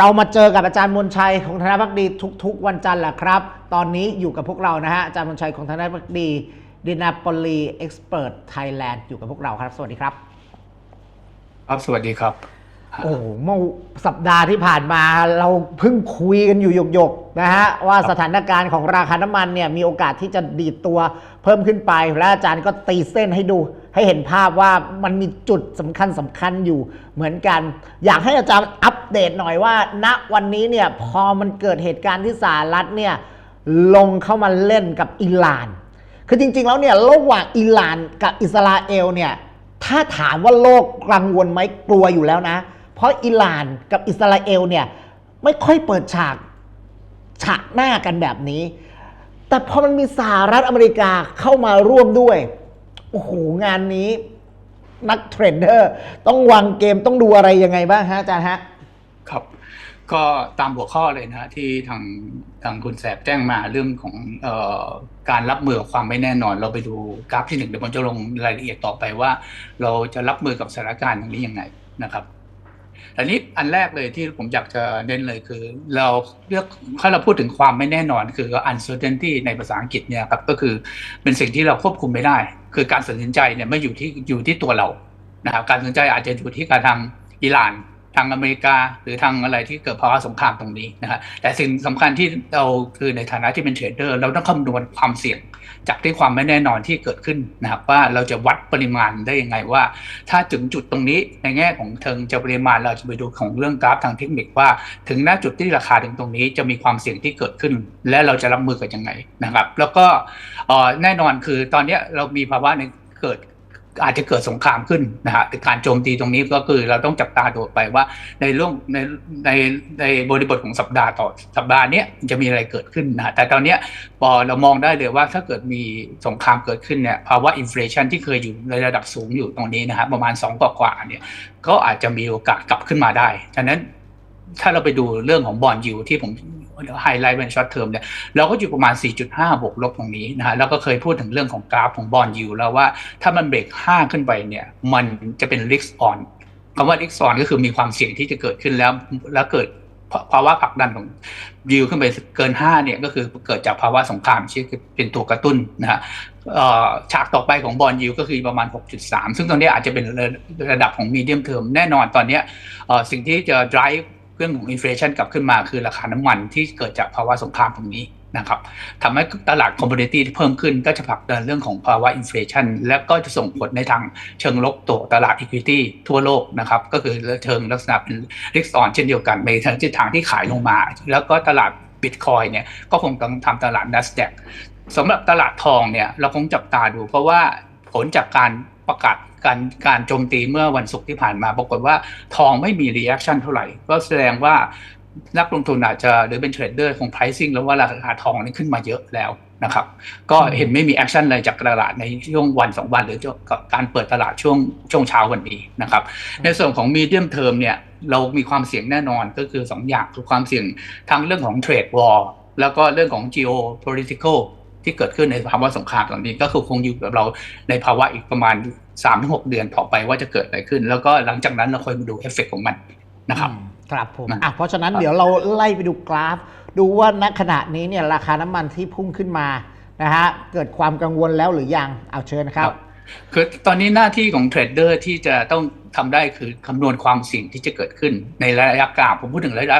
เรามาเจอกับอาจารย์มนชัยของธนพักดีทุก ๆ วันจันทร์แหละครับ ตอนนี้อยู่กับพวกเรานะฮะอาจารย์มนชัยของธนพักดีดินาโปลีเอ็กซ์เพรสไทยแลนด์อยู่กับพวกเราครับ สวัสดีครับ ครับ สวัสดีครับ โอ้โหเมื่อสัปดาห์ที่ผ่านมาเราเพิ่งคุยกันอยู่หยกๆนะฮะว่าสถานการณ์ของราคาน้ำมันเนี่ยมีโอกาสที่จะดีดตัวเพิ่มขึ้นไป และอาจารย์ก็ตีเส้นให้ดู ให้เห็นภาพว่ามันมีจุดสำคัญสำคัญอยู่เหมือนกัน อยากให้อาจารย์อัปเดตหน่อยว่า ณวันนี้เนี่ยพอมันเกิดเหตุการณ์ที่สหรัฐเนี่ยลงเข้ามาเล่นกับอิหร่าน คือจริง ๆ แล้วเนี่ยระหว่างอิหร่านกับอิสราเอลเนี่ยถ้าถามว่าโลกกังวลไหมกลัวอยู่แล้วนะ เพราะอิหร่านกับอิสราเอลเนี่ยไม่ค่อยเปิดฉากฉากหน้ากันแบบนี้ แต่พอมันมีสหรัฐอเมริกาเข้ามาร่วมด้วย โอ้โห งานนี้นักเทรดเดอร์ต้องวางเกมต้องดูอะไรยังไงบ้างฮะอาจารย์ฮะ ครับ ก็ตามหัวข้อเลยนะที่ทางทางคุณแสบแจ้งมาเรื่องของออการรับมือกับความไม่แน่นอน เราไปดูกราฟที่หนึ่งเดี๋ยวผมจะลงรายละเอียดต่อไปว่า เราจะรับมือกับสถานการณ์อย่างนี้ยังไงนะครับ อันนี้อันแรกเลยที่ผมอยากจะเน้นเลยคือ เราเลือกถ้าเราพูดถึงความไม่แน่นอน คือ uncertainty ในภาษาอังกฤษเนี่ยครับก็คือเป็นสิ่งที่เราควบคุมไม่ได้ คือการตัดสินใจเนี่ยไม่อยู่ที่อยู่ที่ตัวเรานะครับการตัดสินใจอาจจะอยู่ที่การทางอิหร่านทางอเมริกาหรือทางอะไรที่เกิดภาวะสงครามตรงนี้นะฮะแต่สิ่งสำคัญที่เราคือในฐานะที่เป็นเทรดเดอร์ เราต้องคำนวณความเสี่ยง จากที่ความไม่แน่นอนที่เกิดขึ้นนะครับว่าเราจะวัดปริมาณได้ยังไงว่า ถ้าถึงจุดตรงนี้ในแง่ของเทิงจะปริมาณเราจะไปดูของเรื่องกราฟทางเทคนิคว่า ถึงณจุดที่ราคาถึงตรงนี้จะมีความเสี่ยงที่เกิดขึ้น และเราจะรับมือกันยังไงนะครับ แล้วก็แน่นอนคือตอนนี้เรามีภาวะในเกิด อาจจะเกิดสงครามขึ้นนะฮะการโจมตีตรงนี้ก็คือเราต้องจับตาดูไปว่าในเรื่องในในในบริบทของสัปดาห์ต่อสัปดาห์นี้จะมีอะไรเกิดขึ้นนะฮะแต่ตอนนี้พอเรามองได้เลยว่าถ้าเกิดมีสงครามเกิดขึ้นเนี่ยภาวะอินฟลชันที่เคยอยู่ในระดับสูงอยู่ตรงนี้นะฮะประมาณ2กว่ากว่าเนี่ยก็อาจจะมีโอกาสกลับขึ้นมาได้ฉะนั้นถ้าเราไปดูเรื่องของบอลยูที่ผม ไฮไลท์เป็นช็อตเทอมเนี่ยเราก็อยู่ประมาณ 4.5 บวกลบตรงนี้นะฮะแล้วก็เคยพูดถึงเรื่องของกราฟของบอลยูแล้วว่าถ้ามันเบรก 5 ขึ้นไปเนี่ยมันจะเป็น risk on คำว่า risk on ก็คือมีความเสี่ยงที่จะเกิดขึ้นแล้วแล้วเกิดภาวะผลักดันของยิวขึ้นไปเกิน 5 เนี่ยก็คือเกิดจากภาวะสงครามที่เป็นตัวกระตุ้นนะฮะฉากต่อไปของบอลยิวก็คือประมาณ 6.3 ซึ่งตรงนี้อาจจะเป็นระดับของมีเดียมเทอมแน่นอนตอนนี้สิ่งที่จะ drive เรื่องของอินฟลชันกลับขึ้นมาคือราคาน้ำมันที่เกิดจากภาวะสงครามตรงนี้นะครับทำให้ตลาดคอมมูนิตี้ที่เพิ่มขึ้นก็จะผลักดันเรื่องของภาวะอินฟลชันและก็จะส่งผลในทางเชิงลบตัวตลาดอีควิตี้ทั่วโลกนะครับ ก็คือเชิงลักษณะเป็นริกซอนเช่นเดียวกันในทางทิศทางที่ขายลงมา แล้วก็ตลาดบิตคอยเนี่ยก็คงต้องทำตลาด NASDAQ สำหรับตลาดทองเนี่ยเราคงจับตาดูเพราะว่าผลจากการประกาศ การการโจมตีเมื่อวันศุกร์ที่ผ่านมาปรากฏว่าทองไม่มีรีแอคชั่นเท่าไหร่ ก็แสดงว่านักลงทุนอาจจะหรือเป็นเทรดเดอร์คง pricing แล้วว่าราคาทองนี่ขึ้นมาเยอะแล้วนะครับ ก็เห็นไม่มีแอคชั่นอะไรจากตลาดในช่วงวันสองวัน หรือการเปิดตลาดช่วงช่วงเช้าวันนี้นะครับ ในส่วนของมีเดียมเทอมเนี่ยเรามีความเสี่ยงแน่นอนก็คือ 2 อย่างคือความเสี่ยงทั้งเรื่องของเทรดวอลแล้วก็เรื่องของ geopolitical ที่เกิดขึ้นในภาวะสงครามตอนนี้ก็คือคงอยู่กับเราในภาวะอีกประมาณ 3าถึงหเดือนต่อไปว่าจะเกิดอะไรขึ้น แล้วก็หลังจากนั้นเราค่อยมาดูเอฟเฟกของมันนะครับครับผมนะอะเพราะฉะนั้นเดี๋ยวเราไล่ไปดูกราฟ ดูว่าณขณะนี้เนี่ยราคาน้ำมันที่พุ่งขึ้นมานะฮะเกิดความกังวลแล้วหรือยังเอาเชิญนะครับคือตอนนี้หน้าที่ของเทรดเดอร์ที่จะต้อง ทำได้คือคำนวณความเสี่ยงที่จะเกิดขึ้น ในระยะกลางผมพูดถึงระยะ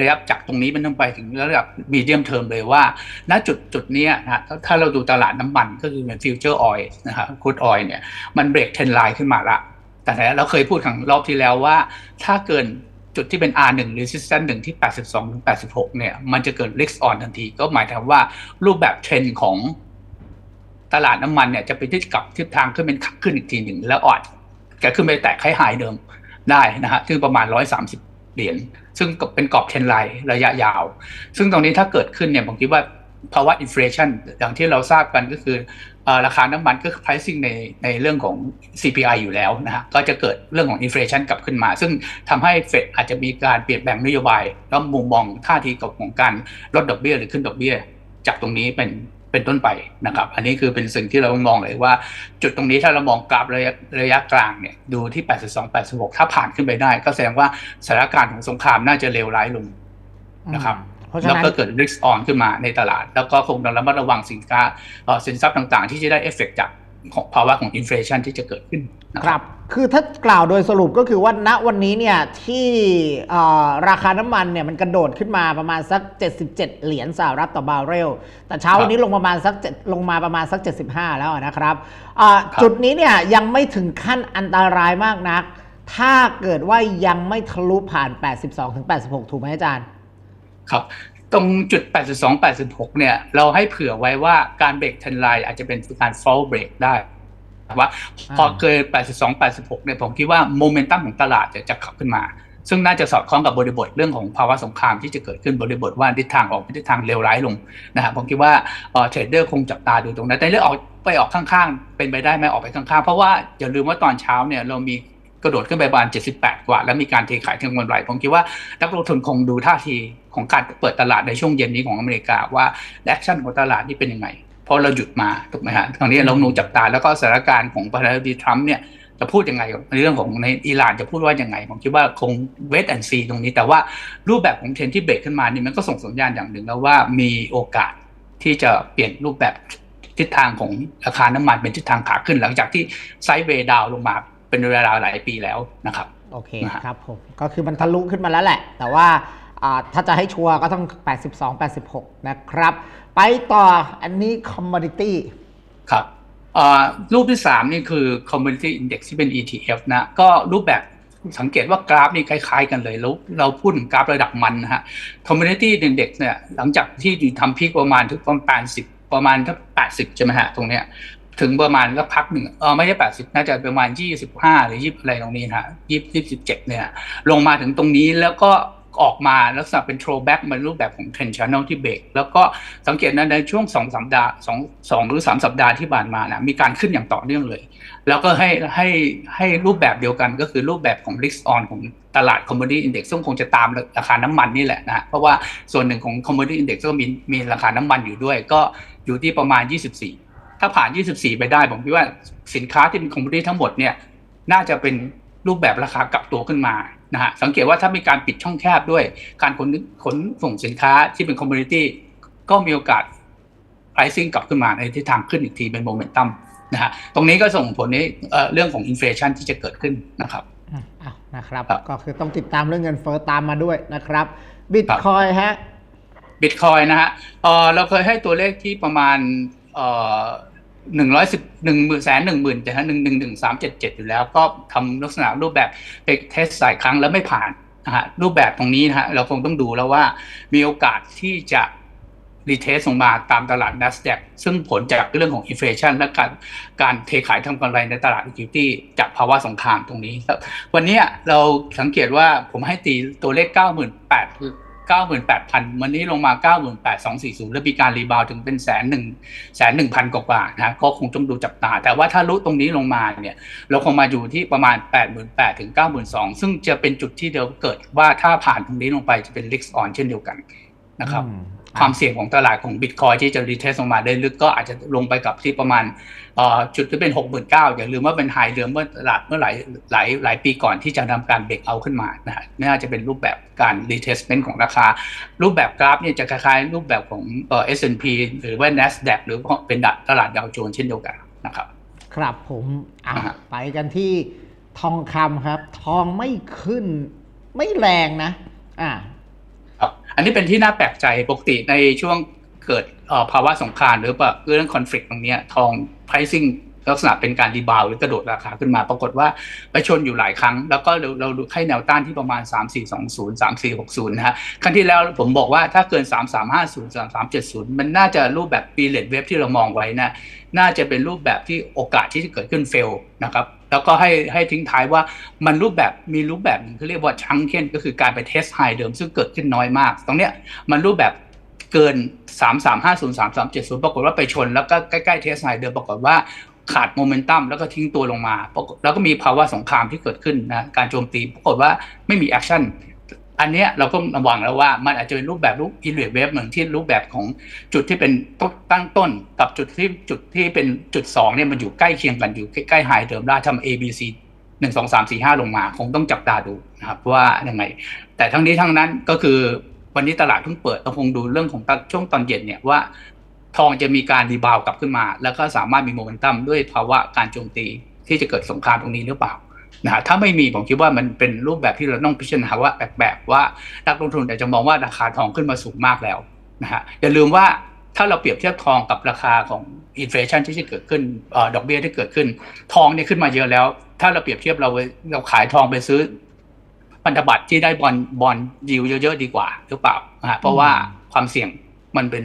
ระยะจากตรงนี้มันต้องไปถึงระดับมีเดียมเทอมเลยว่า ณจุดจุดนี้นะถ้าเราดูตลาดน้ำมันก็คือเป็นฟิวเจอร์ออยล์นะครับคูดออยล์เนี่ยมันเบรกเทรนไลน์ขึ้นมาละแต่เราเคยพูดครั้งรอบที่แล้วว่า ถ้าเกินจุดที่เป็น R1 resistance 1ที่ 82ถึง86 เนี่ย มันจะเกิด risk on ทันที ก็หมายถึงว่ารูปแบบเทรนด์ของตลาดน้ำมันเนี่ย จะไปที่กลับทิศทางขึ้นเป็นขับขึ้นอีกทีหนึ่งแล้วออด จะขึ้นไปแตะคล้ายหายเดิมได้นะฮะซึ่งประมาณ130เหรียญซึ่งเป็นกรอบเทรนไลน์ระยะยาว ซึ่งตรงนี้ถ้าเกิดขึ้นเนี่ยผมคิดว่าภาวะอินฟลชันอย่างที่เราทราบกันก็คือราคาน้ำมันก็ pricing ในในเรื่องของ CPI อยู่แล้วนะฮะก็จะเกิดเรื่องของอินฟลชันกลับขึ้นมา ซึ่งทำให้เฟดอาจจะมีการเปลี่ยนแปลงนโยบาย แล้วมุมมองท่าทีกับของการลดดอกเบี้ยหรือขึ้นดอกเบี้ย จากตรงนี้เป็น เป็นต้นไปนะครับ อันนี้คือเป็นสิ่งที่เราต้องมองเลยว่า จุดตรงนี้ถ้าเรามองกราฟระยะระยะกลางเนี่ยดูที่ 82 86 ถ้าผ่านขึ้นไปได้ ก็แสดงว่าสถานการณ์ของสงครามน่าจะเลวร้ายลงนะครับเพราะฉะแล้วนั้นก็เกิด risk on ขึ้นมาในตลาด แล้วก็คงต้องระมัดระวังสินค้าเอ่อสินทรัพย์ต่างๆ ที่จะได้เอฟเฟกจาก ของภาวะของอินฟลชันที่จะเกิดขึ้นนะคครัรับบคือถ้ากล่าวโดยสรุปก็คือว่าณวันนี้เนี่ยที่เอ่อราคาน้ำมันเนี่ยมันกระโดดขึ้นมาประมาณสัก 77 เหรียญสหรัฐต่อบาร์เรล แต่เช้าวันนี้ลงประมาณสัก7ลงมาประมาณสัก 75 แล้วนะครับอ่าครับจุดนี้เนี่ยยังไม่ถึงขั้นอันตรายมากนัก ถ้าเกิดว่ายังไม่ทะลุผ่าน 82ถึง86 ถูกไหมอาจารย์ ครับ ตรงจุด 82 86 เนี่ย เราให้เผื่อไว้ว่าการเบรกเทนไลน์อาจจะเป็นการ fall break ได้ว่าพอเกิน 82 86 เนี่ยผมคิดว่าโมเมนตัมของตลาดจะจะขับขึ้นมา ซึ่งน่าจะสอดคล้องกับบริบทเรื่องของภาวะสงครามที่จะเกิดขึ้นบริบทว่าทิศทางออกไปทิศทางเลวร้ายลงนะครับผมคิดว่าเเทรดเดอร์คงจับตาดูตรงนั้นแต่เรื่องออกไปออกข้างๆ เป็นไปได้ไหมออกไปข้างๆ เพราะว่าอย่าลืมว่าตอนเช้าเนี่ยเรามีกระโดดขึ้นไปประมาณ78 กว่า แล้วมีการเทขายทางกำไรผมคิดว่านักลงทุนคงดูท่าที ของการเปิดตลาดในช่วงเย็นนี้ของอเมริกาว่าแอคชั่นของตลาดนี่เป็นยังไงเพราะเราหยุดมาถูกไหมฮะตอนนี้เราดูจับตาแล้วก็สถานการณ์ของประธานาธิบดีทรัมป์เนี่ยจะพูดยังไงในเรื่องของในอิหร่านจะพูดว่ายังไง ผมคิดว่าคงเวทแอนซีตรงนี้ แต่ว่ารูปแบบของเทรนที่เบรกขึ้นมานี่มันก็ส่งสัญญาณอย่างหนึ่งแล้วว่ามีโอกาสที่จะเปลี่ยนรูปแบบทิศทางของราคาน้ำมันเป็นทิศทางขาขึ้น หลังจากที่ไซด์เวดาวลงมาเป็นเวลาหลายปีแล้วนะครับโอเคครับผมก็คือมันทะลุขึ้นมาแล้วแหละ แต่ว่า ถ้าจะให้ชัวร์ก็ต้อง 82 86 นะครับ ไปต่ออันนี้ commodity ครับรูปที่ 3 นี่คือ Commodity Index ที่เป็น ETF นะ ก็รูปแบบสังเกตว่ากราฟนี่คล้ายๆกันเลยแล้วเราพูดถึงกราฟระดับมันนะฮะ Commodity Index เนี่ยหลังจากที่ทำพีคประมาณถึงประมาณ10ประมาณถ้า80ใช่ไหมฮะตรงเนี้ยถึงประมาณก็พักหนึ่งเออไม่ใช่80น่าจะประมาณ25หรือ20อะไรตรงนี้นะฮะ20 27เนี่ยลงมาถึงตรงนี้แล้วก็ ออกมาลักษณะเป็น throwback มันรูปแบบของ trend channel ที่เบรกแล้วก็สังเกตนะในช่วงสองสัปดาห์สองสองหรือสามสัปดาห์ที่ผ่านมานะมีการขึ้นอย่างต่อเนื่องเลย แล้วก็ให้ให้ให้รูปแบบเดียวกันก็คือรูปแบบของ risk on ของตลาด commodity index ซึ่งคงจะตามราคาน้ำมันนี่แหละนะเพราะว่าส่วนหนึ่งของ commodity index ก็มีมีราคาน้ำมันอยู่ด้วย ก็อยู่ที่ประมาณ 24 ถ้าผ่าน 24 ไปได้ผมคิดว่าสินค้าที่เป็น commodity ทั้งหมดเนี่ยน่าจะเป็นรูปแบบราคากลับตัวขึ้นมา นะฮะสังเกตว่าถ้ามีการปิดช่องแคบด้วย การขนขนส่งสินค้าที่เป็นคอมมูนิตี้ก็มีโอกาส pricing กลับขึ้นมาในทิศทางขึ้นอีกทีเป็นโมเมนตัมนะฮะตรงนี้ก็ส่งผลในเอ่อเรื่องของอินฟลชันที่จะเกิดขึ้นนะครับอะอะนะครับครับก็คือต้องติดตามเรื่องเงินเฟ้อตามมาด้วยนะครับ Bitcoin ฮะบิตคอยนะฮะเออเราเคยให้ตัวเลขที่ประมาณเอ่อ หนึ่งร้อยสิบหนึ่งหมื่นแสนหนึ่งหมื่นแต่ฮะหนึ่งหนึ่งหนึ่งสามเจ็ดเจ็ดอยู่แล้ว ก็ทำลักษณะรูปแบบไปเทสหลายครั้งแล้วไม่ผ่านนะฮะรูปแบบตรงนี้นะฮะเราคงต้องดูแล้วว่ามีโอกาสที่จะรีเทสลงมาตามตลาด NASDAQ ซึ่งผลจากเรื่องของอินฟลชันและการการเทขายทำกำไรในตลาด equity จากภาวะสงครามตรงนี้ครับ วันนี้เราสังเกตว่าผมให้ตีตัวเลข 98 98,000 วันนี้ลงมา 98,240 แล้วมีการรีบาวถึงเป็นแสนหนึ่งแสนหนึ่งพันกว่านะก็คงต้องดูจับตา แต่ว่าถ้ารู้ตรงนี้ลงมาเนี่ยเราคงมาอยู่ที่ประมาณ 88,000ถึง92,000 ซึ่งจะเป็นจุดที่เดียวเกิดว่าถ้าผ่านตรงนี้ลงไปจะเป็น risk on เช่นเดียวกัน นะครับอืมความเสี่ยงของตลาดของบิตคอยที่จะรีเทสลงมาได้ลึกก็อาจจะลงไปกับที่ประมาณเอ่อจุดที่เป็น 69,000อย่าลืมว่าเป็นไฮเดิมเมื่อตลาดเมื่อหลายหลายหลายปีก่อนที่จะทำการเบรกเอาขึ้นมานะฮะน่าจะเป็นรูปแบบการรีเทสเมนต์ของราคา รูปแบบกราฟเนี่ยจะคล้ายๆรูปแบบของเอ่อ S&P หรือว่า NASDAQ หรือเป็นดัตลาดดาวโจนส์เช่นเดียวกันนะครับ ครับผมอะอ่าฮะไปกันที่ทองคำครับ ทองไม่ขึ้นไม่แรงนะ อ่าครับ อันนี้เป็นที่น่าแปลกใจปกติในช่วงเกิดภาวะสงครามหรือว่าเรื่องคอน FLICT ตรงนี้ทอง pricing ลักษณะเป็นการรีบาวหรือกระโดดราคาขึ้นมา ปรากฏว่าไปชนอยู่หลายครั้ง แล้วก็เราเราดูให้แนวต้านที่ประมาณ 3 4 2 0 3 4 6 0 นะฮะครั้งที่แล้วผมบอกว่าถ้าเกิน 3 3 5 0 3 3 7 0 มันน่าจะรูปแบบ period wave ที่เรามองไว้นะ น่าจะเป็นรูปแบบที่โอกาสที่จะเกิดขึ้นเฟลนะครับ แล้วก็ให้ให้ทิ้งท้ายว่ามันรูปแบบมีรูปแบบหนึ่งเขาเรียกว่าชังเ e นก็คือการไปเทสไฮเดิมซึ่งเกิดขึ้นน้อยมาก ตรงเนี้ยมันรูปแบบเกิน 3 3 5 0 3 3 7 0 ปรากฏว่าไปชน แล้วก็ใกล้ๆเทสไฮเดิมปรากฏว่าขาดโมเมนตัมแล้วก็ทิ้งตัวลงมา แล้วก็มีภาวะสงครามที่เกิดขึ้นนะการโจมตีปรากฏว่าไม่มีแอคชั่น อันเนี้ยเราก็ระวังแล้วว่ามันอาจจะเป็นรูปแบบรูปอินเวสเวฟเหมือนที่รูปแบบของจุดที่เป็นตั้งต้นกับจุดที่จุดที่เป็นจุดสองเนี่ยมันอยู่ใกล้เคียงกันอยู่ใกล้ๆไฮเดิมได้ทำ A B C หนึ่งสองสามสี่ห้าลงมาคงต้องจับตาดูนะครับว่ายังไง แต่ทั้งนี้ทั้งนั้นก็คือวันนี้ตลาดเพิ่งเปิดเราคงดูเรื่องของช่วงตอนเย็นเนี่ยว่า ทองจะมีการรีบาวกลับขึ้นมา แล้วก็สามารถมีโมเมนตัมด้วยภาวะการโจมตีที่จะเกิดสงครามตรงนี้หรือเปล่า นะฮะถ้าไม่มีผมคิดว่ามันเป็นรูปแบบที่เราต้องพิจารณาว่าแปลกๆว่านักลงทุนอาจจะมองว่าราคาทองขึ้นมาสูงมากแล้วนะฮะอย่าลืมว่าถ้าเราเปรียบเทียบทองกับราคาของอินฟลชันที่จะเกิดขึ้นอดอกเบี้ยที่เกิดขึ้น ทองเนี่ยขึ้นมาเยอะแล้ว ถ้าเราเปรียบเทียบเราเราขายทองไปซื้อพันธบัตรที่ได้บอลบอลยิวเยอะๆดีกว่าหรือเปล่านะฮะเพราะว่าความเสี่ยงมันเป็น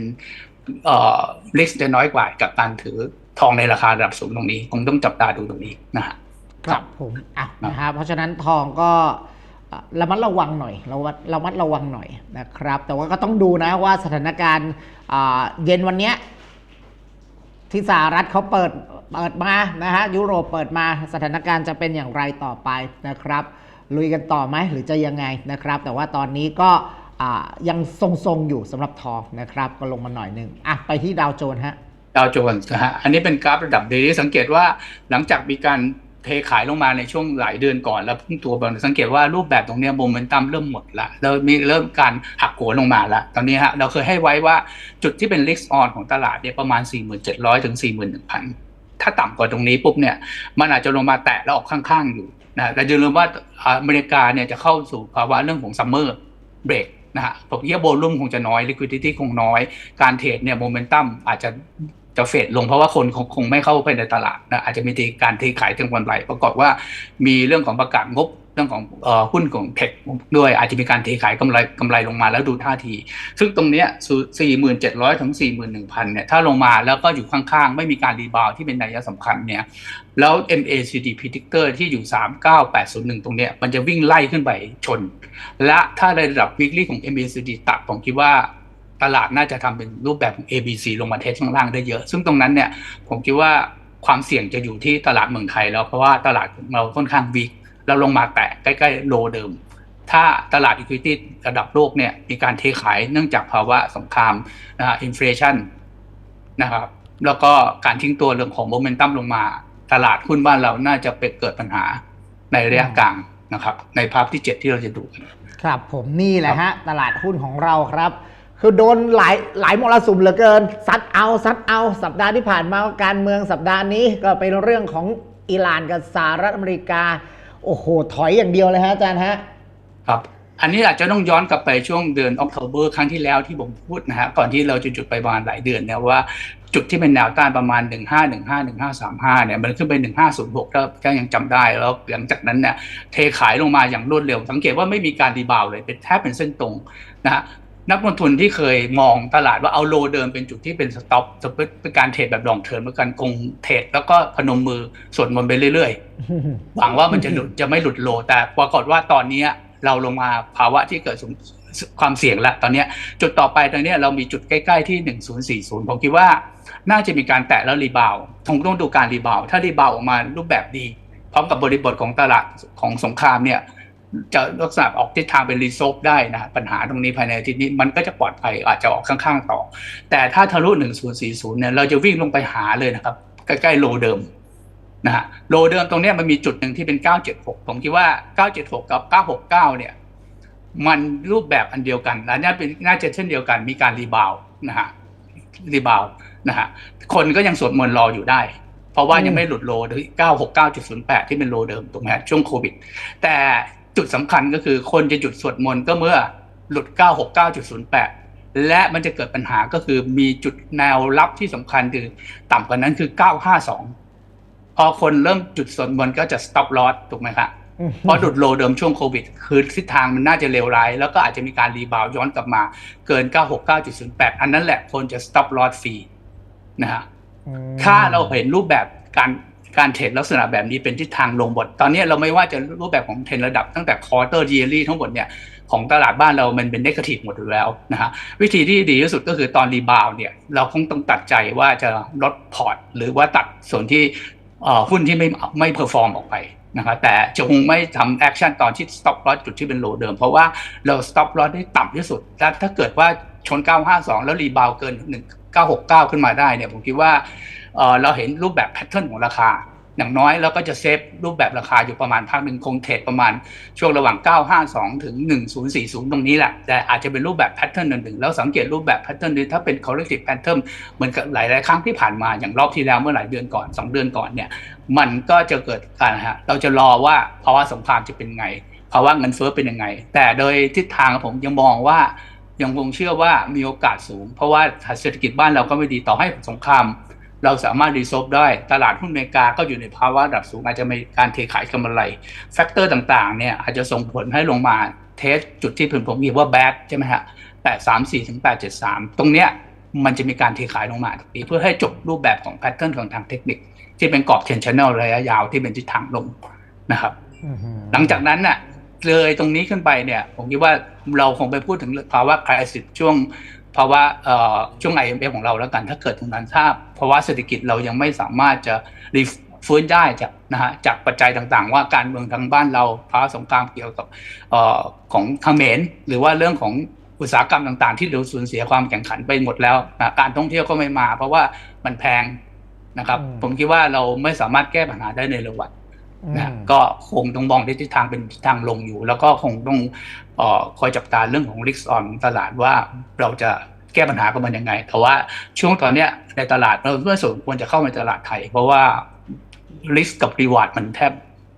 เอ่อริสจะน้อยกว่ากับการถือทองในราคาระดับสูงตรงนี้ คงต้องจับตาดูตรงนี้นะฮะ ครับผมอะนะฮะเพราะฉะนั้นทองก็เอ่อระมัดระวังหน่อยระมัดระมัดระวังหน่อยนะครับ แต่ว่าก็ต้องดูนะว่าสถานการณ์อ่าเย็นวันเนี้ยที่สหรัฐเขาเปิดเปิดมานะฮะยุโรปเปิดมาสถานการณ์จะเป็นอย่างไรต่อไปนะครับ ลุยกันต่อไหมหรือจะยังไงนะครับ แต่ว่าตอนนี้ก็อ่ายังทรงๆอยู่สำหรับทองนะครับ ก็ลงมาหน่อยหนึ่งอะไปที่ดาวโจนส์ฮะดาวโจนส์นะฮะอันนี้เป็นกราฟระดับเดลี่สังเกตว่าหลังจากมีการ เทขายลงมาในช่วงหลายเดือนก่อนแล้วพุ่งตัวบอลสังเกตว่ารูปแบบตรงนี้โมเมนตัมเริ่มหมดละแล้วมีเริ่มการหักโหลงมาละตอนนี้ฮะเราเคยให้ไว้ว่าจุดที่เป็นลิกซ์ออนของตลาดเนี่ยประมาณ 4,700 ถึง 41,000 ถ้าต่ำกว่าตรงนี้ปุ๊บเนี่ยมันอาจจะลงมาแตะแล้วออกข้างๆอยู่นะแต่อย่าลืมว่าอเมริกาเนี่ยจะเข้าสู่ภาวะเรื่องของซัมเมอร์เบรกนะฮะผมคิดว่าโวลุ่มคงจะน้อย liquidity คงน้อย การเทรดเนี่ยโมเมนตัมอาจจะ จะเฟดลงเพราะว่าคนคงคงไม่เข้าไปในตลาดนะอาจจะมีการเทขายถึงวันไหลประกอบว่ามีเรื่องของประกาศงบเรื่องของอหุ้นของเทคด้วยอาจจะมีการเทขายกำไรกำไรลงมาแล้วดูท่าที ซึ่งตรงเนี้ยสี่หมื่นเจ็ดร้อยถึงสี่หมื่นหนึ่งพันเนี่ย ถ้าลงมาแล้วก็อยู่ข้างๆ ไม่มีการรีบาวที่เป็นนัยสำคัญเนี่ย แล้ว MACD predictor ที่อยู่ 39801 ตรงเนี้ยมันจะวิ่งไล่ขึ้นไปชน และถ้าในระดับ weekly ของ MACD ตัดผมคิดว่า ตลาดน่าจะทำเป็นรูปแบบของ ABC ลงมาเทสข้างล่างได้เยอะ ซึ่งตรงนั้นเนี่ยผมคิดว่าความเสี่ยงจะอยู่ที่ตลาดเมืองไทยแล้วเพราะว่าตลาดเราค่อนข้างวีคแล้วลงมาแตะใกล้ๆโลเดิม ถ้าตลาด equity ระดับโลกเนี่ยมีการเทขายเนื่องจากภาวะสงครามนะฮะอินฟลชันนะครับแล้วก็การทิ้งตัวเรื่องของโมเมนตัมลงมา ตลาดหุ้นบ้านเราน่าจะไปเกิดปัญหาในระยะกลางนะครับ ในภาพที่ 7 ที่เราจะดูครับผมนี่แหละฮะ ตลาดหุ้นของเราครับ คือโดนหลายหลายมรสุมเหลือเกิน ซัดเอาซัดเอาสัปดาห์ที่ผ่านมาการเมืองสัปดาห์นี้ก็เป็นเรื่องของอิหร่านกับสหรัฐอเมริกา โอ้โห ถอยอย่างเดียวเลยฮะอาจารย์ฮะ ครับ อันนี้อาจจะต้องย้อนกลับไปช่วงเดือนออก o b เบอร์ครั้งที่แล้วที่ผมพูดนะฮะ ก่อนที่เราจะจุดไปประมาณหลายเดือนเนี่ยว่าจุดที่เป็นแนวต้านประมาณ 1515 1535เนี่ยมันขึ้นไป 1506ถ้าถ้ายังจำได้แล้วหลังจากนั้นเนี่ยเทขายลงมาอย่างรวดเร็ว สังเกตว่าไม่มีการรีบาวเลยเป็นแทบเป็นเส้นตรงนะ นักลงทุนที่เคยมองตลาดว่าเอาโลเดิมเป็นจุดที่เป็นสต็อปจะเป็นการเทรดแบบลองเทอมเป็นการคงเทรดแล้วก็พนมมือสวดมนต์ไปเรื่อยๆ หวังว่ามันจะหลุดจะไม่หลุดโล แต่ปรากฏว่าตอนนี้เราลงมาภาวะที่เกิดความเสี่ยงแล้วตอนนี้จุดต่อไปตอนนี้เรามีจุดใกล้ ๆที่ 1040 ผมคิดว่าน่าจะมีการแตะแล้วรีบาวคงต้องดูการรีบาวถ้ารีบาวออกมารูปแบบดี พร้อมกับบริบทของตลาดของสงครามเนี่ย จะลักษณะออกทิศทางเป็นรีโซฟได้นะปัญหาตรงนี้ภายในอาทิตย์นี้มันก็จะปลอดภัยอาจจะออกข้างๆต่อ แต่ถ้าทะลุ1040เนี่ยเราจะวิ่งลงไปหาเลยนะครับ ใกล้ๆโลเดิมนะฮะโลเดิมตรงนี้มันมีจุดหนึ่งที่เป็น 976 ผมคิดว่า 976 กับ 969 เนี่ย มันรูปแบบอันเดียวกันและน่าเป็นน่าจะเช่นเดียวกันมีการรีบาวนะฮะรีบาวนะฮะคนก็ยังสวดมนต์รออยู่ได้ เพราะว่ายังไม่หลุดโลที่969.08 ที่เป็นโลเดิมถูกไหมฮะช่วงโควิด แต่ จุดสำคัญก็คือคนจะหยุดสวดมนต์ก็เมื่อหลุด 969.08 และมันจะเกิดปัญหาก็คือมีจุดแนวรับที่สำคัญคือต่ำกว่านั้นคือ 952 พอคนเริ่มจุดสนบนก็จะ stop loss ถูกไหมครับเพราะดุดโลเดิมช่วงโควิด คือทิศทางมันน่าจะเลวร้าย แล้วก็อาจจะมีการรีบาวย้อนกลับมาเกิน 969.08 อันนั้นแหละคนจะ stop loss ฟรีนะฮะถ้าเราเห็นรูปแบบการ การเทรดลักษณะแบบนี้เป็นทิศทางลงบท ตอนนี้เราไม่ว่าจะรูปแบบของเทรนระดับตั้งแต่คอร์เตอร์เยลี่ทั้งหมดเนี่ยของตลาดบ้านเรามันเป็นเนกาทีฟหมดอยู่แล้วนะฮะวิธีที่ดีที่สุดก็คือตอนรีบาวเนี่ยเราคงต้องตัดใจว่าจะลดพอร์ต หรือว่าตัดส่วนที่หุ้นที่ไม่ไม่เพอร์ฟอร์มออกไปนะครับแต่จะคงไม่ทำแอคชั่นตอนที่ stop loss จุดที่เป็นโลเดิม เพราะว่าเรา stop loss ได้ต่ำที่สุดถ้าถ้าเกิดว่าชน 952 แล้วรีบาวเกิน 969 ขึ้นมาได้เนี่ยผมคิดว่าเราเห็นรูปแบบแพทเทิร์นของราคา อย่างน้อยเราก็จะเซฟรูปแบบราคาอยู่ประมาณพักหนึ่งคงเทรดประมาณช่วงระหว่าง 952 ถึง 1040 ตรงนี้แหละ แต่อาจจะเป็นรูปแบบแพทเทิร์นหนึ่งแล้วสังเกตรูปแบบแพทเทิร์นนี้ถ้าเป็น corrective pattern เหมือนกับหลาย ๆ ครั้งที่ผ่านมาอย่างรอบที่แล้วเมื่อหลายเดือนก่อน 2 เดือนก่อนเนี่ยมันก็จะเกิดการฮะเราจะรอว่าภาวะสงครามจะเป็นไงภาวะเงินเฟ้อเป็นยังไง แต่โดยทิศทางผมยังมองว่า ยังคงเชื่อว่ามีโอกาสสูง เพราะว่าเศรษฐกิจบ้านเราก็ไม่ดีต่อให้สงคราม เราสามารถรีโซฟได้ ตลาดหุ้นอเมริกาก็อยู่ในภาวะระดับสูงอาจจะมีการเทขายกำไรแฟกเตอร์ต่างๆเนี่ยอาจจะส่งผลให้ลงมาเทสจุดที่ผมผมเรียกว่าแบดใช่ไหมฮะแปดสามสี่ถึงแปดเจ็ดสามตรงเนี้ยมันจะมีการเทขายลงมาตรงนี้เพื่อให้จบรูปแบบของแพทเทิร์นของทางเทคนิค ที่เป็นกรอบเทนชันแนลระยะยาวที่เป็นทิศทางลงนะครับอื้อหือหลังจากนั้นน่ะ เลยตรงนี้ขึ้นไปเนี่ยผมคิดว่าเราคงไปพูดถึงภาวะคริสิสช่วงภาวะเอ่อช่วง IMF ของเราแล้วกันถ้าเกิดตรงนั้นถ้าภาวะเศรษฐกิจเรายังไม่สามารถจะรีฟื้นได้จากนะฮะจากปัจจัยต่างๆ ว่าการเมืองทางบ้านเราภาวะสงครามเกี่ยวกับเอ่อของเขมรหรือว่าเรื่องของอุตสาหกรรมต่างๆ ที่เราสูญเสียความแข่งขันไปหมดแล้วนะการท่องเที่ยวก็ไม่มา เพราะว่ามันแพงนะครับ ผมคิดว่าเราไม่สามารถแก้ปัญหาได้ในเร็ววัน นะอืมก็คงต้องมองในทิศทางเป็นทิศทางลงอยู่ แล้วก็คงต้องเออคอยจับตาเรื่องของ risk on ตลาดว่าเราจะแก้ปัญหากับมันยังไง แต่ว่าช่วงตอนเนี้ยในตลาดเราไม่สมควรจะเข้าในตลาดไทย เพราะว่า risk กับ reward มันแทบ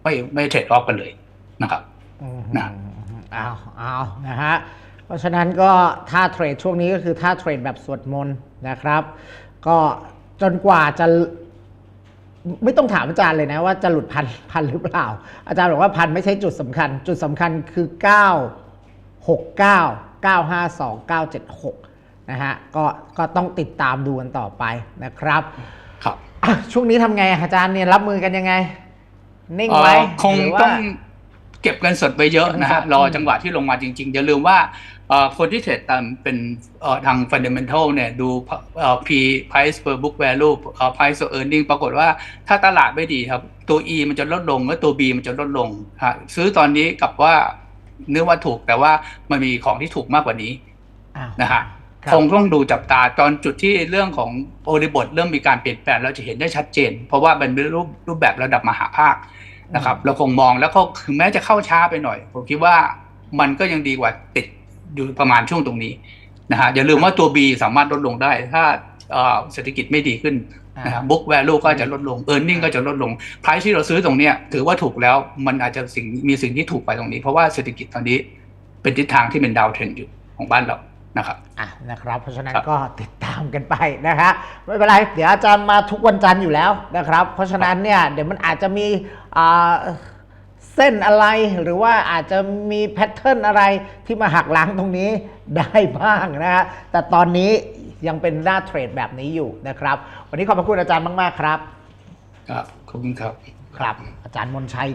ไม่ไม่เทรดออฟกันเลยนะครับอืมนะเอาเอานะฮะเพราะฉะนั้นก็ถ้าเทรดช่วงนี้ก็คือถ้าเทรดแบบสวดมนต์นะครับ ก็จนกว่าจะ ไม่ต้องถามอาจารย์เลยนะว่าจะหลุดพันพันหรือเปล่า อาจารย์บอกว่าพันไม่ใช่จุดสำคัญ จุดสำคัญคือ 9 6 9 9 5 2 9 7 6นะฮะก็ก็ต้องติดตามดูกันต่อไปนะครับครับอะช่วงนี้ทำไงอาจารย์เนี่ยรับมือกันยังไง นิ่งไว้เอ่อคงหรือว่าต้องเก็บเงินสดไปเยอะนะครัฮะบรอจังหวะที่ลงมาจริงๆอย่าลืมว่าเอ่อ คนที่เทรดตามเป็นเอ่อทาง fundamental เนี่ยดูเอ่อ P price per book value เอ่อ price per earning ปรากฏว่าถ้าตลาดไม่ดีครับ ตัว E มันจะลดลงแล้วตัว B มันจะลดลงฮะซื้อตอนนี้กับว่าเนื้อว่าถูกแต่ว่ามันมีของที่ถูกมากกว่านี้อ้าวนะฮะครับคงต้องดูจับตาตอนจุดที่เรื่องของโอริบทเริ่มมีการเปลี่ยนแปลงเราจะเห็นได้ชัดเจน เพราะว่าเป็นรูปรูปแบบระดับมหาภาคนะครับ เราคงมองแล้วก็ถึงแม้จะเข้าช้าไปหน่อย ผมคิดว่ามันก็ยังดีกว่าติด อยู่ประมาณช่วงตรงนี้นะฮะอย่าลืมว่าตัว B สามารถลดลงได้ ถ้าเอ่อเศรษฐกิจไม่ดีขึ้นนะครับบุ๊กแวลูก็จะลดลงเออร์เน็งก็จะลดลงไพรที่เราซื้อตรงเนี้ยถือว่าถูกแล้วมันอาจจะสิ่งมีสิ่งที่ถูกไปตรงนี้ เพราะว่าเศรษฐกิจตอนนี้เป็นทิศทางที่เป็นดาวเทรนอยู่ของบ้านเรานะครับอะนะครับ เพราะฉะนั้นครับก็ติดตามกันไปนะฮะไม่เป็นไรเดี๋ยวอาจารย์มาทุกวันจันทร์อยู่แล้วนะครับ เพราะฉะนั้นเนี่ยเดี๋ยวมันอาจจะมีอ่า เส้นอะไรหรือว่าอาจจะมีแพทเทิร์นอะไรที่มาหักล้างตรงนี้ได้บ้างนะฮะแต่ตอนนี้ยังเป็นหน้าเทรดแบบนี้อยู่นะครับ วันนี้ขอบพระคุณอาจารย์มาก ๆ ครับ ครับ ขอบคุณครับ ครับ อาจารย์มนชัย